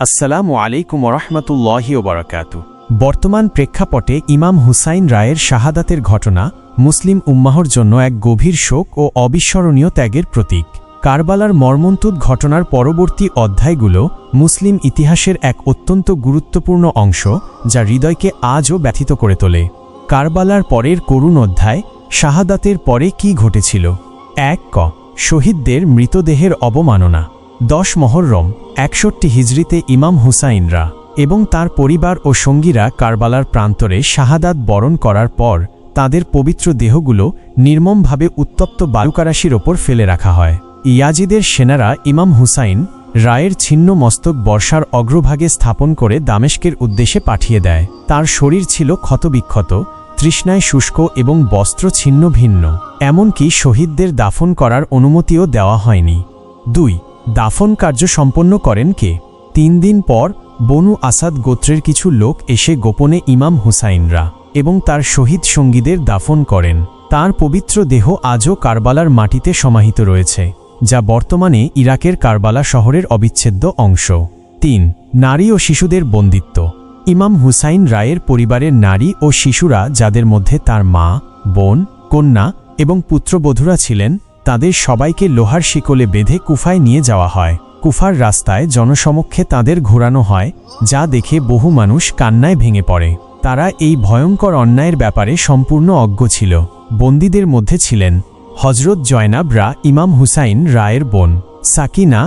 আসসালামু আলাইকুম রহমতুল্লাহি ওবরাকাত। বর্তমান প্রেক্ষাপটে ইমাম হুসাইন রায়ের শাহাদাতের ঘটনা মুসলিম উম্মাহর জন্য এক গভীর শোক ও অবিস্মরণীয় ত্যাগের প্রতীক। কারবালার মর্মন্তুদ ঘটনার পরবর্তী অধ্যায়গুলো মুসলিম ইতিহাসের এক অত্যন্ত গুরুত্বপূর্ণ অংশ, যা হৃদয়কে আজও ব্যথিত করে তোলে। কারবালার পরের করুণ অধ্যায়, শাহাদাতের পরে কি ঘটেছিল? এক ক, শহীদদের মৃতদেহের অবমাননা। দশ মহররম একষট্টি হিজড়িতে ইমাম হুসাইনরা এবং তার পরিবার ও সঙ্গীরা কারবালার প্রান্তরে শাহাদাত বরণ করার পর তাদের পবিত্র দেহগুলো নির্মমভাবে উত্তপ্ত বালুকারাশির ওপর ফেলে রাখা হয়। ইয়াজিদের সেনারা ইমাম হুসাইন রায়ের ছিন্ন মস্তক বর্ষার অগ্রভাগে স্থাপন করে দামেস্কের উদ্দেশ্যে পাঠিয়ে দেয়। তার শরীর ছিল ক্ষতবিক্ষত, তৃষ্ণায় শুষ্ক এবং বস্ত্র ছিন্ন ভিন্ন, এমনকি শহীদদের দাফন করার অনুমতিও দেওয়া হয়নি। দুই দাফন কার্য সম্পন্ন করেন কে? তিন দিন পর বনু আসাদ গোত্রের কিছু লোক এসে গোপনে ইমাম হুসাইনরা এবং তার শহীদ সঙ্গীদের দাফন করেন। তার পবিত্র দেহ আজও কারবালার মাটিতে সমাহিত রয়েছে, যা বর্তমানে ইরাকের কারবালা শহরের অবিচ্ছেদ্য অংশ। তিন, নারী ও শিশুদের বন্দিত্ব। ইমাম হুসাইন রায়ের পরিবারের নারী ও শিশুরা যাদের মধ্যে তার মা, বোন, কন্যা এবং পুত্রবধূরা ছিলেন তাদের সবাইকে লোহার শিকলে বেঁধে কুফায় নিয়ে যাওয়া হয়। কুফার রাস্তায় জনসমক্ষে তাদের ঘোরানো হয়, যা দেখে বহু মানুষ কান্নায় ভেঙে পড়ে। তারা এই ভয়ঙ্কর অন্যায়ের ব্যাপারে সম্পূর্ণ অজ্ঞ ছিল। বন্দীদের মধ্যে ছিলেন হজরত জয়নাব রা ইমাম হুসাইন রায়ের বোন, সাকিনা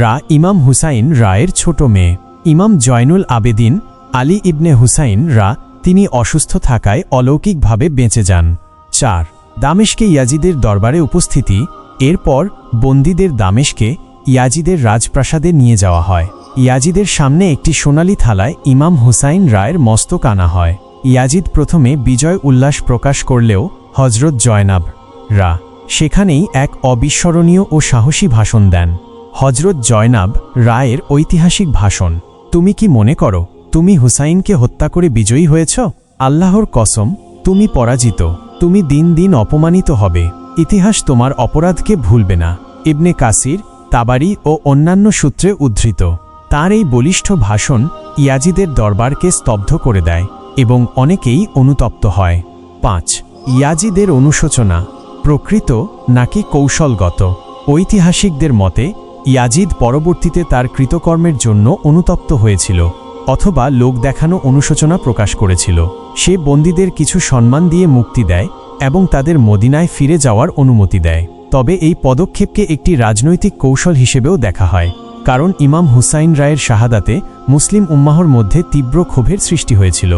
রা ইমাম হুসাইন রায়ের ছোট মেয়ে। ইমাম জয়নুল আবেদিন, আলী ইবনে হুসাইন রা, তিনি অসুস্থ থাকায় অলৌকিকভাবে বেঁচে যান। চার দামেশকে ইয়াজিদের দরবারে উপস্থিতি, এরপর বন্দীদের দামেশকে ইয়াজিদের রাজপ্রাসাদে নিয়ে যাওয়া হয়। ইয়াজিদের সামনে একটি সোনালি থালায় ইমাম হুসাইন রায়ের মস্তক আনা হয়। ইয়াজিদ প্রথমে বিজয় উল্লাস প্রকাশ করলেও হজরত জয়নাব রা সেখানেই এক অবিস্মরণীয় ও সাহসী ভাষণ দেন। হজরত জয়নাব রায়ের ঐতিহাসিক ভাষণ, তুমি কি মনে করো, তুমি হুসাইনকে হত্যা করে বিজয়ী হয়েছ? আল্লাহর কসম, তুমি পরাজিত। তুমি দিন দিন অপমানিত হবে। ইতিহাস তোমার অপরাধকে ভুলবে না। ইবনে কাসির, তাবারি ও অন্যান্য সূত্রে উদ্ধৃত। তার এই বলিষ্ঠ ভাষণ ইয়াজিদের দরবারকে স্তব্ধ করে দেয় এবং অনেকেই অনুতপ্ত হয়। পাঁচ, ইয়াজিদের অনুশোচনা। প্রকৃত নাকি কৌশলগত? ঐতিহাসিকদের মতে, ইয়াজিদ পরবর্তীতে তার কৃতকর্মের জন্য অনুতপ্ত হয়েছিল। অথবা লোক দেখানো অনুশোচনা প্রকাশ করেছিল। সে বন্দীদের কিছু সম্মান দিয়ে মুক্তি দেয় এবং তাদের মদিনায় ফিরে যাওয়ার অনুমতি দেয়। তবে এই পদক্ষেপকে একটি রাজনৈতিক কৌশল হিসেবেও দেখা হয়, কারণ ইমাম হুসাইন রায়ের শাহাদাতে মুসলিম উম্মাহর মধ্যে তীব্র ক্ষোভের সৃষ্টি হয়েছিল।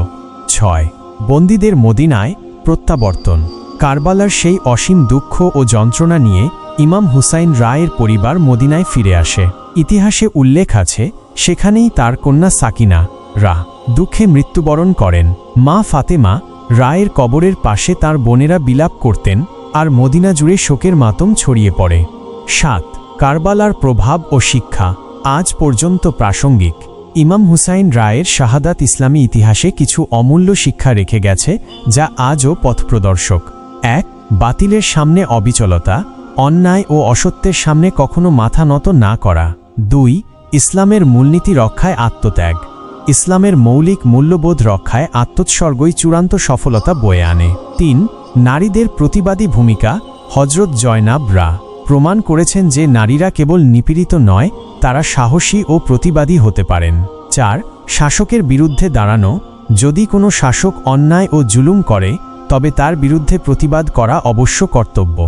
ছয়, বন্দীদের মদিনায় প্রত্যাবর্তন। কারবালার সেই অসীম দুঃখ ও যন্ত্রণা নিয়ে ইমাম হুসাইন রায়ের পরিবার মদিনায় ফিরে আসে। ইতিহাসে উল্লেখ আছে, সেখানেই তার কন্যা সাকিনা, রা, দুঃখে মৃত্যুবরণ করেন। মা ফাতেমা রায়ের কবরের পাশে তার বোনেরা বিলাপ করতেন আর মদিনা জুড়ে শোকের মাতম ছড়িয়ে পড়ে। সাত, কারবালার প্রভাব ও শিক্ষা, আজ পর্যন্ত প্রাসঙ্গিক। ইমাম হুসাইন রায়ের শাহাদাত ইসলামী ইতিহাসে কিছু অমূল্য শিক্ষা রেখে গেছে, যা আজও পথপ্রদর্শক। এক, বাতিলের সামনে অবিচলতা। অন্যায় ও অসত্যের সামনে কখনো মাথা নত না করা। দুই, ইসলামের মূলনীতি রক্ষায় আত্মত্যাগ। ইসলামের মৌলিক মূল্যবোধ রক্ষায় আত্মোৎসর্গই চূড়ান্ত সফলতা বয়ে আনে। তিন, নারীদের প্রতিবাদী ভূমিকা হজরত জয়নাব রা। প্রমাণ করেছেন যে নারীরা কেবল নিপীড়িত নয়, তারা সাহসী ও প্রতিবাদী হতে পারেন। চার, শাসকের বিরুদ্ধে দাঁড়ানো। যদি কোনো শাসক অন্যায় ও জুলুম করে, তবে তার বিরুদ্ধে প্রতিবাদ করা অবশ্য কর্তব্য।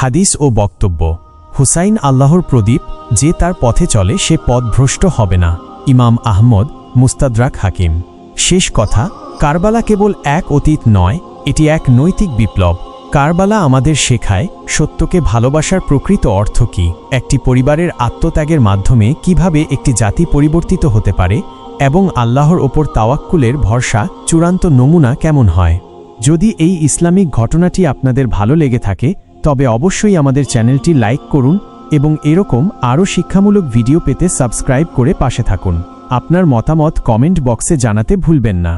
হাদিস ও বক্তব্য। হুসাইন আল্লাহর প্রদীপ, যে তার পথে চলে, সে পথ ভ্রষ্ট হবে না। ইমাম আহমদ, মুস্তাদরাক হাকিম। শেষ কথা, কারবালা কেবল এক অতীত নয়, এটি এক নৈতিক বিপ্লব। কারবালা আমাদের শেখায়, সত্যকে ভালোবাসার প্রকৃত অর্থ কী? একটি পরিবারের আত্মত্যাগের মাধ্যমে কীভাবে একটি জাতি পরিবর্তিত হতে পারে? এবং আল্লাহর ওপর তাওয়াক্কুলের ভরসা, চূড়ান্ত নমুনা কেমন হয়? যদি এই ইসলামিক ঘটনাটি আপনাদের ভালো লেগে থাকে তবে অবশ্যই আমাদের চ্যানেলটি লাইক করুন এবং এরকম আরও শিক্ষামূলক ভিডিও পেতে সাবস্ক্রাইব করে পাশে থাকুন। আপনার মতামত কমেন্ট বক্সে জানাতে ভুলবেন না।